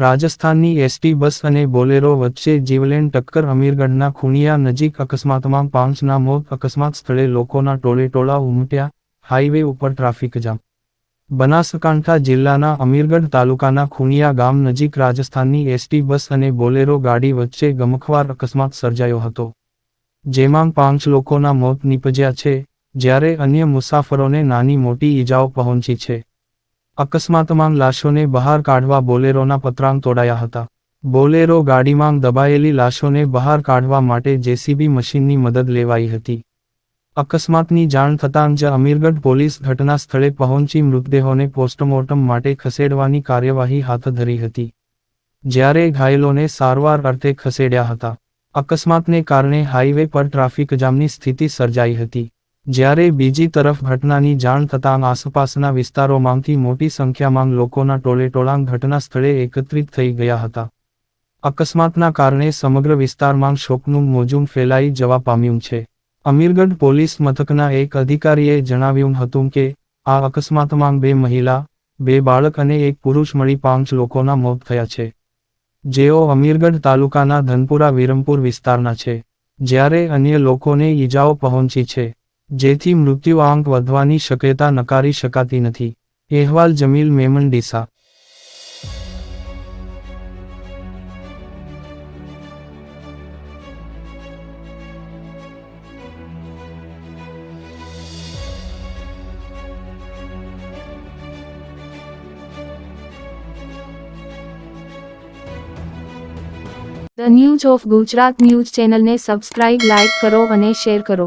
રાજસ્થાનની ST bus અને Bolero વચ્ચે જીવલેણ ટક્કર અમીરગઢના ખૂણિયા નજીક અકસ્માતમાં પાંચના મોત અકસ્માત સ્થળે લોકોના ટોળેટોળા ઉમટ્યા, હાઈવે ઉપર ટ્રાફિક જામ. બનાસકાંઠા જિલ્લાના અમીરગઢ તાલુકાના ખૂણિયા ગામ નજીક રાજસ્થાનની એસટી બસ અને બોલેરો ગાડી વચ્ચે ગમખવાર અકસ્માત સર્જાયો હતો. જેમાં પાંચ લોકોના મોત નીપજ્યા છે, જ્યારે અન્ય મુસાફરોને નાની મોટી ઈજાઓ પહોંચી છે. અકસ્માતમાં લાશોને બહાર કાઢવા બોલેરોના પતરાંગ તોડાયા હતા. બોલેરો ગાડીમાં દબાયેલી લાશોને બહાર કાઢવા માટે જેસીબી મશીનની મદદ લેવાઈ હતી. અકસ્માતની જાણ થતાં જ અમીરગઢ પોલીસ ઘટના સ્થળે પહોંચી મૃતદેહોને પોસ્ટમોર્ટમ માટે ખસેડવાની કાર્યવાહી હાથ ધરી હતી. જ્યારે ઘાયલોને સારવાર અર્થે ખસેડ્યા હતા. અકસ્માતને કારણે હાઈવે પર ટ્રાફિક જામની સ્થિતિ સર્જાઈ હતી. જ્યારે બીજી તરફ ઘટનાની જાણ થતાં આસપાસના વિસ્તારોમાંથી મોટી સંખ્યામાં લોકોના ટોળેટોળાં ઘટના સ્થળે એકત્રિત થઈ ગયા હતા. અકસ્માતના કારણે સમગ્ર વિસ્તારમાં શોકનું મોજું ફેલાઈ જવા પામ્યું છે. અમીરગઢ પોલીસ મથકના એક અધિકારીએ જણાવ્યું હતું કે, આ અકસ્માતમાં બે મહિલા, બે બાળક અને એક પુરુષ મળી પાંચ લોકોના મોત થયા છે. જેઓ અમીરગઢ તાલુકાના ધનપુરા વિરમપુર વિસ્તારના છે, જ્યારે અન્ય લોકોને ઈજાઓ પહોંચી છે. જેથી મૃત્યુ આંક વધવાની શક્યતા નકારી શકાતી નથી. અહેવાલ Jamil Memon Deesa the news of Gujarat news ચેનલને સબસ્ક્રાઇબ લાઇક કરો અને શેર કરો.